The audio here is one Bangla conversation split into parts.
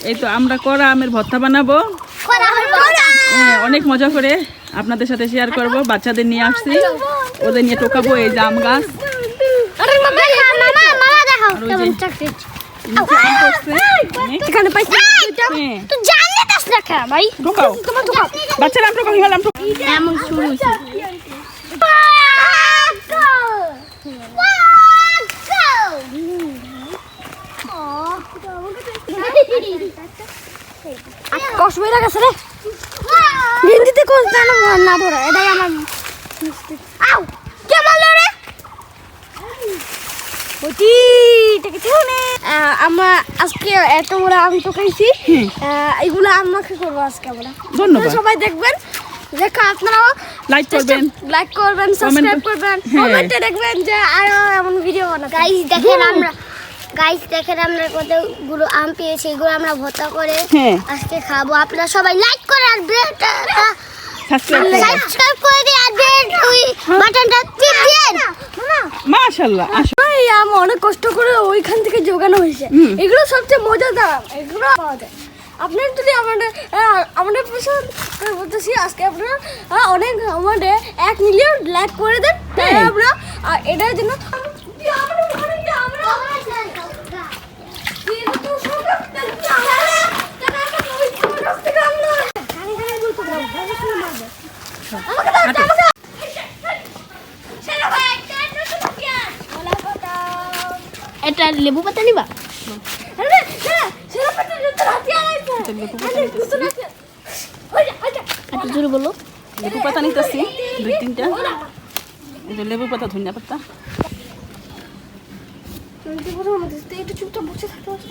এই তো আমরা করা আমের ভর্তা বানাবো। হ্যাঁ, অনেক মজা করে আপনাদের সাথে শেয়ার করব বাচ্চাদের নিয়ে আসছি। ওদের নিয়ে টোকাবো এই জাম গাছ। বাচ্চারা আম টোকাও হিমাল এমন শুরু কষ্ট হয়ে গেছে রে। হিন্দিতে কোন জানো না বড় এটাই আমার আউ কে মারলো রে? ওটি আমরা আজকে এত বড় আম তো খাইছি। এগুলো আমাকে করব আজকে আমরা ধন্যবাদ। সবাই দেখবেন দেখো আপনারাও লাইক করবেন। লাইক করবেন সাবস্ক্রাইব করবেন। হ্যাঁ। কমেন্টে দেখবেন যে আরও এমন ভিডিও বানাতে গাইস দেখেন আমরা গাইস দেখেন আমরা কতগুলো আম পেয়েছি এগুলো আমরা ভর্তা করে হ্যাঁ। আজকে খাব। আপনারা সবাই লাইক করে আর সাবস্ক্রাইব করে দিয়ে আর ওই বাটনটা টিপ দিন। মাশাআল্লাহ আসো। এই আম অনেক কষ্ট করে ওইখান থেকে জোগানো হয়েছে। এগুলো সবচেয়ে মজাদার। এগুলো পাওয়া যায়। আপনার যদি আমাদের আমাদের পছন্দ করে বলতেছি আজকে আপনারা অনেক আমাদের এক মিলিয়ন লাইক করে দেন। তাহলে হ্যাঁ। আমরা এটার জন্য এটা লেবু পাতা নিবা? এত জোরে বলো। লেবু পাতা নিতেছি দুই তিনটা। এই যে লেবু পাতা ধনিয়া পাতা। একটু চুপচাপ বসে থাকতে পারছ?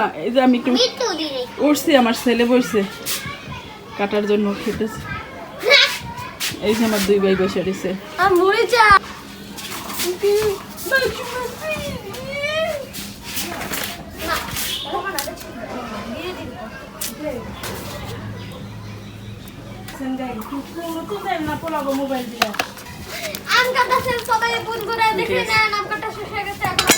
না এই যে আমি একটু উঠছি আমার ছেলে বসছে। কাটার জন্য খেতেছে এই যে আমার দুই ভাই বসে রয়েছে। আম কাটা সবাই করে দেখে নেন আম কাটা শেষ হয়ে গেছে এখন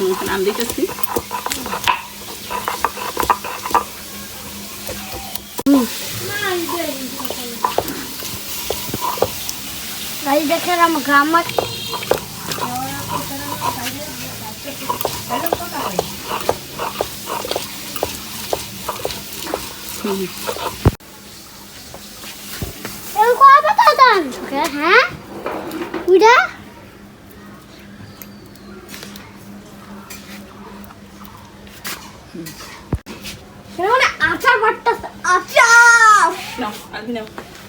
এখন দিতেছি। গাড়ি দেখে আম গ্রাম হুম, এর কয় পাতা দান তোকে হ্যাঁ মানে আচার বাট্টা আচার! নাও, আলবি নাও।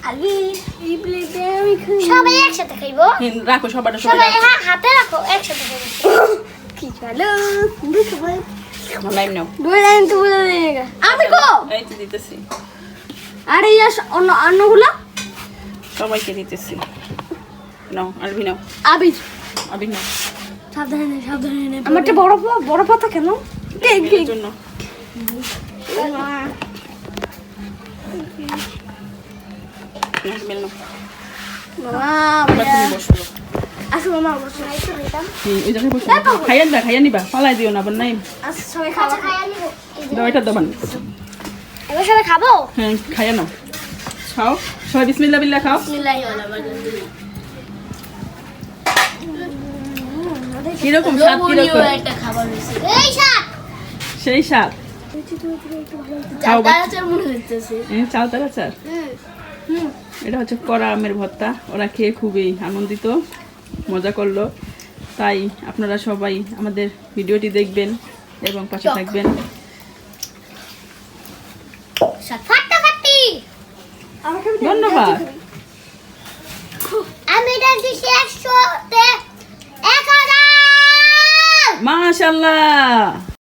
আরে এই প্লেটে আমি খাই সবাই একসাথে খাইবো? রাখো সবাটা সবাই সবাই হ্যাঁ হাতে রাখো একসাথে খাইবো। কি ভালো তুমি সবাই। আমার লাইন নাও। দুই লাইন তো বলে দিয়ে আমি কো এই তো দিতেছি। আরে ইয়া অন্য অন্যগুলো? সবাইকে দিতেছি। নাও আলবি নাও। আবির। আবি নাও। সাবধানে নে, সাবধানে নে। একটা বড় বড় পাতা কেন? জন্য। খাইয়া দিবা খাইয়া নিবা। পালাই দিও না নাই যে। দাও এটা দবান এবার খাব? হ্যাঁ খাইয়া নাও। খাও। সবাই বিসমিল্লা বিল্লা খাও। কীরকম স্বাদ কীরকম? এই শাক সেই স্বাদ। আচার মনে হচ্ছে হ্যাঁ, এটা হচ্ছে কড়া আমের ভর্তা। ওরা খেয়ে খুবই আনন্দিত মজা করল। তাই আপনারা সবাই আমাদের ভিডিওটি দেখবেন এবং পাশে থাকবেন। ধন্যবাদ। আমি মাশাল্লাহ।